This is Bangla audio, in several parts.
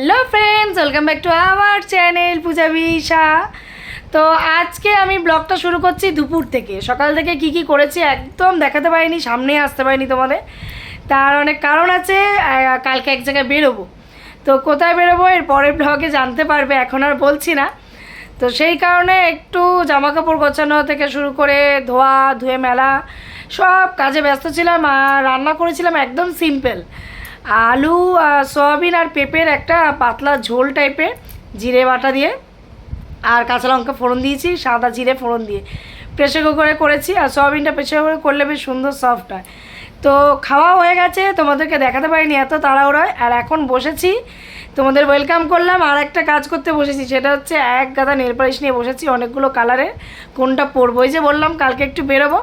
Hello friends welcome back to our channel Puja বিশা তো আজকে আমি ব্লগটা শুরু করছি দুপুর থেকে। সকাল থেকে কি কি করেছি একদম দেখাতে পারিনি সামনে আসতে পারিনি তোমাদের। তার অনেক কারণ আছে কালকে এক জায়গায় বেরোবো। তো কোথায় বেরোবো এর পরের ব্লগে জানতে পারবে, এখন আর বলছি না। তো সেই কারণে একটু জামা কাপড় গোছানো থেকে শুরু করে ধোয়া, ধুয়ে মেলা, সব কাজে ব্যস্ত ছিলাম আর রান্না করেছিলাম একদম সিম্পল আলু সয়াবিন আর পেঁপের একটা পাতলা ঝোল টাইপের, জিরে বাটা দিয়ে, আর কাঁচা লঙ্কা ফোড়ন দিয়েছি, সাদা জিরে ফোড়ন দিয়ে। প্রেশার কুকারে করেছি, আর সয়াবিনটা প্রেশার কুকারে করলে বেশ সুন্দর সফট হয়। তো খাওয়া হয়ে গেছে, তোমাদেরকে দেখাতে পারিনি এত তাড়াহুড়োয়, আর এখন বসেছি, তোমাদের ওয়েলকাম করলাম, আর একটা কাজ করতে বসেছি, সেটা হচ্ছে এক গাদা নেল পালিশ নিয়ে বসেছি অনেকগুলো কালারের কোনটা পরবো? যে বললাম, কালকে একটু বেরোবো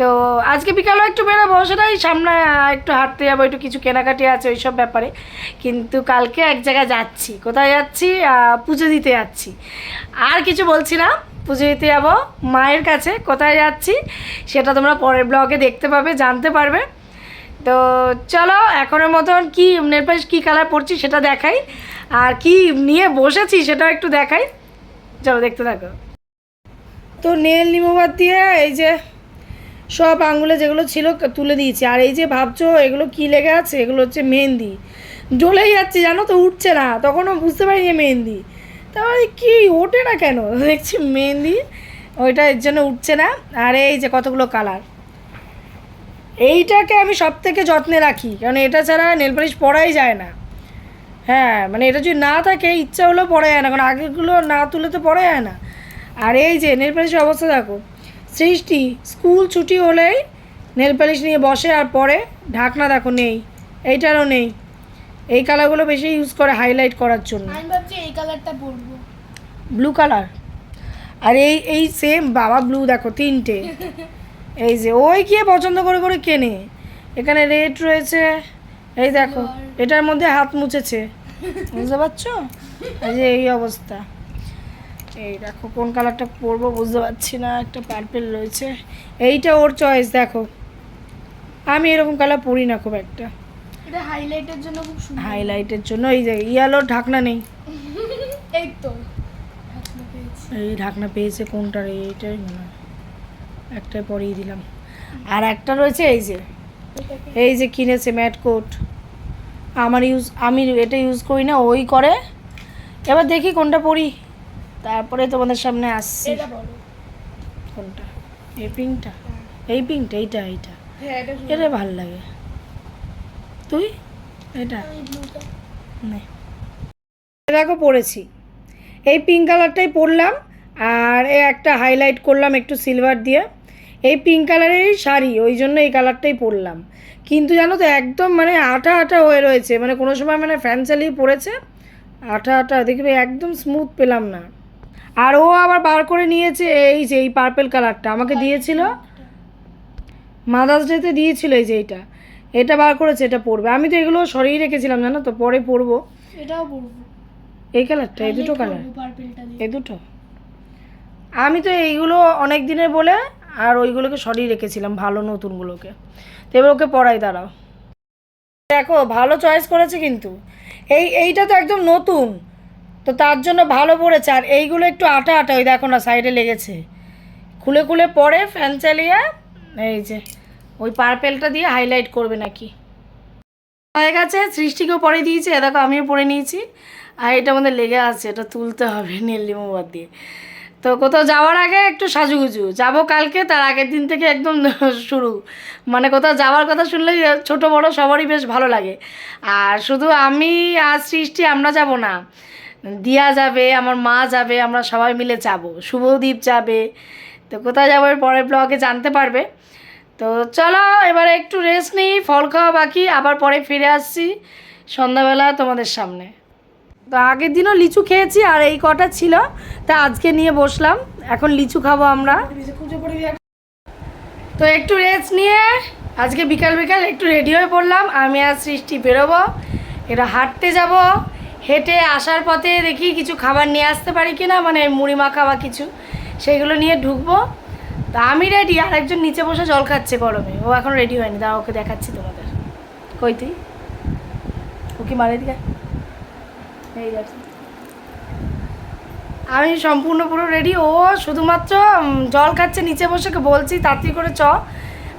তো আজকে বিকালও একটু বেরোবো সেটাই সামনে একটু হাঁটতে যাব, একটু কিছু কেনাকাটি আছে ওই সব ব্যাপারে। কিন্তু কালকে এক জায়গায় যাচ্ছি, কোথায় যাচ্ছি? পুজো দিতে যাচ্ছি। আর কিছু বলছি না, পুজো দিতে যাব মায়ের কাছে, কোথায় যাচ্ছি সেটা তোমরা পরের ব্লগে দেখতে পাবে, জানতে পারবে। তো চলো, এখনের মতন কি নেলপালিশ কী কালার পরছি সেটা দেখাই। আর কি নিয়ে বসেছি সেটাও একটু দেখাই। চলো দেখতে থাকো। তো নেল নিমোবাদ দিয়ে এই যে সব আঙুলে যেগুলো ছিল তুলে দিয়েছি। আর এই যে ভাবছ এগুলো কি লেগে আছে? এগুলো হচ্ছে মেহেন্দি। জ্বলেই যাচ্ছে, জানো তো, উঠছে না। তখনও বুঝতে পারিনি মেহেন্দি। তারপরে কি, ওঠে না কেন? দেখছি মেহেন্দি, ওইটা এর জন্য উঠছে না। আর এই যে কতগুলো কালার। এইটাকে আমি সব থেকে যত্নে রাখি। কারণ এটা ছাড়া নেল পালিশ পরাই যায় না। হ্যাঁ মানে এটা যদি না থাকে, ইচ্ছা হলেও পরা যায় না। কারণ আগেগুলো না তুলে তো পরা যায় না। আর এই যে নেল পালিশের অবস্থা, দেখো। সৃষ্টি স্কুল ছুটি হলেই নেল পালিশ নিয়ে বসে আর পরে ঢাকনা দেখো নেই এইটারও নেই। এই কালারগুলো বেশি ইউজ করে হাইলাইট করার জন্য। আমি ভাবছি এই কালারটা পরবো। ব্লু কালার আর এই এই সেম বাবা ব্লু দেখো তিনটে। এই যে ওই গিয়ে পছন্দ করে করে কেনে। এখানে রেড রয়েছে এই দেখো এটার মধ্যে হাত মুছেছে। বুঝতে পারছ? এই যে এই অবস্থা। এই দেখো কোন কালারটা পরবো বুঝতে পারছি না একটা পার্পেল রয়েছে। এইটা ওর চয়েস দেখো। আমি এরকম কালার পরি না খুব একটা। এটা হাইলাইটের জন্য খুব সুন্দর। হাইলাইটের জন্য এই যে ইয়ালোর ঢাকনা নেই। এই তো। ঢাকনা এই ঢাকনা পেয়েছে কোনটার এইটাই মনে হয়। একটাই পরিয়ে দিলাম। আর একটা রয়েছে এই যে। এই যে কিনেছে ম্যাট কোট আমার ইউজ আমি এটা ইউজ করি না ওই করে। এবার দেখি কোনটা পরি। তারপরে তোমাদের সামনে আসছি। কোনটা? এই পিঙ্কটা? এই পিঙ্কটা এইটা এইটা। হ্যাঁ এটা ভালো লাগে। তুই? এটা? দেখো পরেছি এই পিঙ্ক কালারটাই পরলাম আর একটা হাইলাইট করলাম একটু সিলভার দিয়ে। এই পিঙ্ক কালারেরই শাড়ি ওই জন্য এই কালারটাই পরলাম। কিন্তু জানো তো একদম মানে আঠা আঠা হয়ে রয়েছে। মানে কোনো সময় মানে ফ্যান চালিয়ে পড়েছে আঠা আঠা দেখবে একদম স্মুথ পেলাম না। আর ও আবার বার করে নিয়েছে এই যে এই পার্পেল কালারটা আমাকে দিয়েছিল? মাদার্স ডেতে দিয়েছিল এই যে এইটা এটা বার করেছে এটা পরবে। আমি তো এগুলো সরিয়ে রেখেছিলাম জানো তো? পরে পরবো। এটাও পরবো। এই কালারটা এই দুটো কালার পার্পেলটা এই দুটো। আমি তো এইগুলো অনেক দিনের বলে আর ওইগুলোকে সরিয়ে রেখেছিলাম ভালো নতুনগুলোকে। তো এবার ওকে পড়াই দাঁড়াও। দেখো ভালো চয়েস করেছে কিন্তু। এই এইটা তো একদম নতুন। তো তার জন্য ভালো পড়েছে। আর এইগুলো একটু আটা আটা, ওই দেখো না সাইডে লেগেছে। খুলে খুলে পরে ফ্যান চালিয়ে এই যে, ওই পার্পেলটা দিয়ে হাইলাইট করবে নাকি। হয়ে গেছে, সৃষ্টিকেও পরে দিয়েছি। এ দেখো, আমিও পরে নিয়েছি। আর এটা আমাদের লেগে আছে, এটা তুলতে হবে নীল মোমবাত দিয়ে। তো কোথাও যাওয়ার আগে একটু সাজুগুজু। যাব কালকে, তার আগের দিন থেকে একদম শুরু। মানে কোথাও যাওয়ার কথা শুনলে ছোট বড় সবারই বেশ ভালো লাগে। আর শুধু আমি আর সৃষ্টি, আমরা যাব না। দিয়া যাবে, আমার মা যাবে, আমরা সবাই মিলে যাব। শুভদীপ যাবে। তো কোথায় যাব পরের ব্লগে জানতে পারবে। তো চলো, এবারে একটু রেস্ট নিই, ফল খাওয়া বাকি, আবার পরে ফিরে আসছি সন্ধ্যাবেলা তোমাদের সামনে। তো আগের দিনও লিচু খেয়েছি, আর এই কটা ছিল, তা আজকে নিয়ে বসলাম। এখন লিচু খাব আমরা। তো একটু রেস্ট নিয়ে, আজকে বিকাল বিকাল একটু রেডি হয়ে পড়লাম, আমি আর সৃষ্টি বেরোবো এটা হাঁটতে যাব। হেঁটে আসার পথে দেখি কিছু খাবার নিয়ে আসতে পারি কিনা মানে মুড়ি মাখা বা কিছু সেগুলো নিয়ে ঢুকবো। তা আমি রেডি আর একজন নিচে বসে জল খাচ্ছে গরমে, ও এখন রেডি হয়নি, দাঁড়া ওকে দেখাচ্ছি তোমাদের। কই তুই? ও কি মারে দিকে? এই আমি সম্পূর্ণ পুরো রেডি ও শুধুমাত্র জল খাচ্ছে নিচে বসে বলছি, তাড়াতাড়ি করে চ।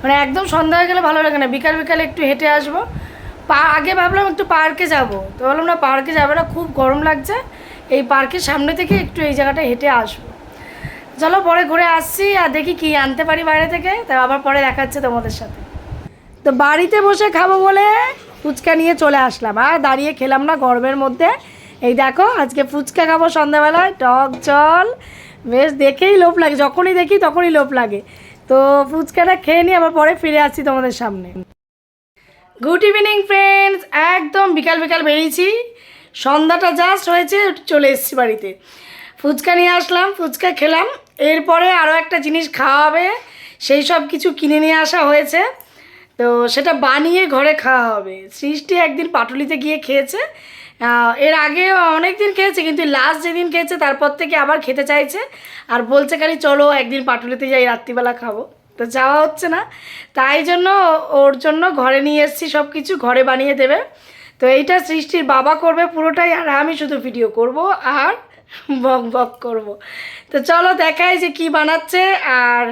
মানে একদম সন্ধ্যা হয়ে গেলে ভালো লাগে না, বিকাল বিকালে একটু হেঁটে আসব। পা, আগে ভাবলাম একটু পার্কে যাব। তো বললাম না, পার্কে যাবে না, খুব গরম লাগছে। এই পার্কের সামনে থেকে একটু এই জায়গাটা হেঁটে আসব। চলো পরে ঘুরে আসছি আর দেখি কি আনতে পারি বাইরে থেকে। তা আবার পরে দেখাচ্ছে তোমাদের সাথে। তো বাড়িতে বসে খাব বলে ফুচকা নিয়ে চলে আসলাম। আর দাঁড়িয়ে খেলাম না গরমের মধ্যে। এই দেখো, আজকে ফুচকা খাব সন্ধ্যাবেলায়। টক জল। বেশ, দেখেই লোভ লাগে। যখনই দেখি তখনই লোভ লাগে। তো ফুচকাটা খেয়ে নিয়ে আবার পরে ফিরে আসছি তোমাদের সামনে। গুড ইভিনিং ফ্রেন্ডস একদম বিকাল বিকাল বেরিয়েছি। সন্ধ্যাটা জাস্ট হয়েছে, চলে এসেছি বাড়িতে। ফুচকা নিয়ে আসলাম, ফুচকা খেলাম। এরপরে আরও একটা জিনিস খাওয়া হবে। সেই সব কিছু কিনে নিয়ে আসা হয়েছে। তো সেটা বানিয়ে ঘরে খাওয়া হবে। সৃষ্টি একদিন পাটুলিতে গিয়ে খেয়েছে। এর আগে অনেক দিন খেয়েছে, কিন্তু লাস্ট যেদিন খেয়েছে, তারপর থেকে আবার খেতে চাইছে। আর বলছে খালি চলো একদিন পাটুলিতে যাই, রাত্রিবেলা খাব। তো যাওয়া হচ্ছে না। তাই জন্য ওর জন্য ঘরে নিয়ে এসেছি সব কিছু ঘরে বানিয়ে দেবে। তো এইটা সৃষ্টির বাবা করবে পুরোটাই, আর আমি শুধু ভিডিও করব আর বক বক করব। তো চলো দেখাই যে কি বানাচ্ছে, আর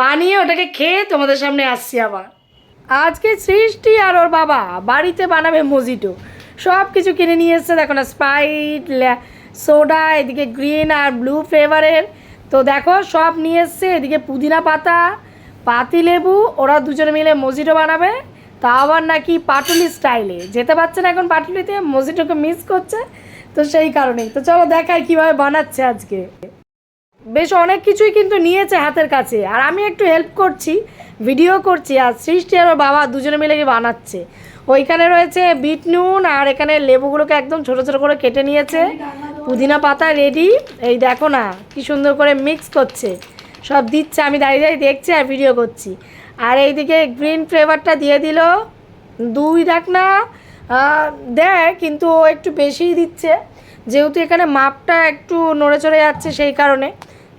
বানিয়ে ওটাকে খেয়ে তোমাদের সামনে আসছি আবার। আজকে সৃষ্টি আর ওর বাবা বাড়িতে বানাবে মজিটো। সব কিছু কিনে নিয়ে এসছে, দেখো না স্প্রাইট সোডা এদিকে গ্রিন আর ব্লু ফ্লেভারের তো দেখো, সব নিয়ে এসছে, এদিকে পুদিনা পাতা পাতি লেবু ওরা দুজনে মিলে মজিটো বানাবে। তা আবার নাকি পাটুলি স্টাইলে। যেতে পারছে না এখন পাটুলিতে, মজিটোকে মিস করছে। তো সেই কারণেই। তো চলো দেখাই কীভাবে বানাচ্ছে আজকে। বেশ অনেক কিছুই কিন্তু নিয়েছে হাতের কাছে। আর আমি একটু হেল্প করছি ভিডিও করছি। আর সৃষ্টি আর বাবা দুজনে মিলে বানাচ্ছে। ওইখানে রয়েছে বিট নুন, আর এখানে লেবুগুলোকে একদম ছোট ছোট করে কেটে নিয়েছে। পুদিনা পাতা রেডি এই দেখো না, কি সুন্দর করে মিক্স করছে। সব দিচ্ছে, আমি দাঁড়িয়ে দাঁড়িয়ে দেখছি আর ভিডিও করছি। আর এইদিকে গ্রিন ফ্লেভারটা দিয়ে দিল। দুই দেখ না দেয়, কিন্তু ও একটু বেশিই দিচ্ছে। যেহেতু এখানে মাপটা একটু নড়ে চড়ে যাচ্ছে সেই কারণে।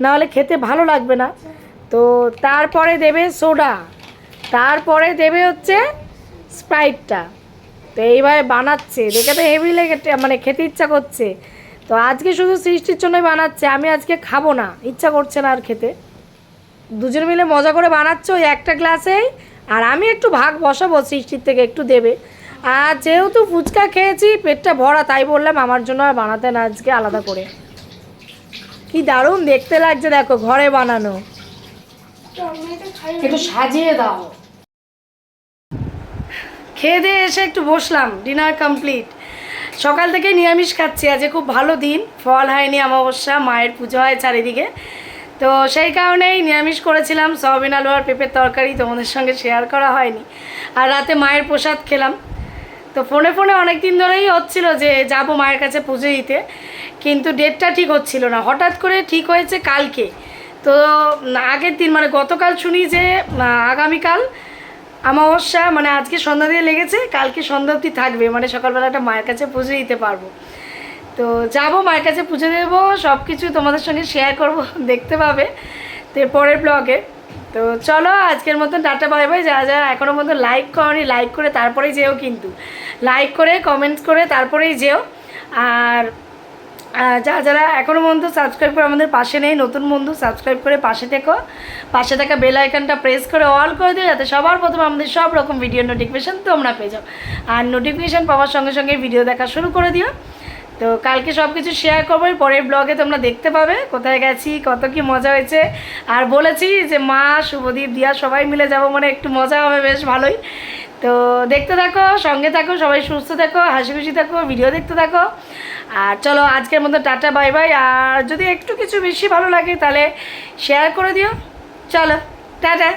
নাহলে খেতে ভালো লাগবে না। তো তারপরে দেবে সোডা তারপরে দেবে হচ্ছে স্প্রাইটটা তো এইভাবে বানাচ্ছে। দেখে তো হেভি লেগে মানে খেতে ইচ্ছা করছে। তো আজকে শুধু সৃষ্টির জন্যই বানাচ্ছে। আমি আজকে খাব না। ইচ্ছা করছে না আর খেতে। দুজন মিলে মজা করে বানাচ্ছে ওই একটা গ্লাসেই। আর আমি একটু ভাগ বসাবো সৃষ্টির থেকে একটু দেবে। আর যেহেতু ফুচকা খেয়েছি, পেটটা ভরা, তাই বললাম আমার জন্য আর বানাতে না, আজকে আলাদা করে। কি দারুণ দেখতে লাগছে, দেখো, ঘরে বানানো। একটু সাজিয়ে দাও। খেয়ে দিয়ে এসে একটু বসলাম ডিনার কমপ্লিট সকাল থেকে নিরামিষ খাচ্ছি, আজকে খুব ভালো দিন। ফল হয়নি, অমাবস্যা, মায়ের পুজো হয় চারিদিকে। তো সেই কারণেই নিরামিষ করেছিলাম, সয়াবিন আলু আর পেঁপের তরকারি তোমাদের সঙ্গে শেয়ার করা হয়নি। আর রাতে মায়ের প্রসাদ খেলাম। তো ফোনে ফোনে অনেক দিন ধরেই হচ্ছিল যে যাব মায়ের কাছে পুজো দিতে, কিন্তু ডেটটা ঠিক হচ্ছিল না। হঠাৎ করে ঠিক হয়েছে কালকে। তো আগের দিন মানে গতকাল শুনি যে আগামীকাল অমাবস্যা মানে আজকে সন্ধ্যা দিয়ে লেগেছে, কালকে সন্ধ্যা অবধি থাকবে মানে সকালবেলাটা মায়ের কাছে পুজো দিতে পারব। তো যাব, মায়ের কাছে পুজো দেবো সব কিছু তোমাদের সঙ্গে শেয়ার করব, দেখতে পাবে। তো পরের ব্লগে তো চলো, আজকের মতন টাটা বাই বাই যারা যারা এখনও মতো লাইক করনি লাইক করে তারপরেই যেও কিন্তু। লাইক করে কমেন্টস করে, তারপরেই যেও। আর যারা যারা এখনও পর্যন্ত সাবস্ক্রাইব করে আমাদের পাশে নেই, নতুন বন্ধু সাবস্ক্রাইব করে পাশে থেকো। পাশে থাকা বেল আইকনটা প্রেস করে অল করে দিও, যাতে সবার প্রথমে আমাদের সব রকম ভিডিও নোটিফিকেশান তোমরা পেয়ে যাও। আর নোটিফিকেশান পাওয়ার সঙ্গে সঙ্গে ভিডিও দেখা শুরু করে দিও। তো কালকে সব কিছু শেয়ার করব পরের ব্লগে তোমরা দেখতে পাবে কোথায় গেছি, কত কি মজা হয়েছে। আর বলেছি যে মা, শুভদীপ, দিয়া সবাই মিলে যাব মানে একটু মজা হবে, বেশ ভালোই। তো দেখতে থাকো, সঙ্গে থাকো, সবাই সুস্থ থাকো, হাসি খুশি থাকো ভিডিও দেখতে থাকো। আর চলো আজকের মতো টাটা বাই বাই আর যদি একটু কিছু বেশি ভালো লাগে তাহলে শেয়ার করে দিও। চলো, টাটা।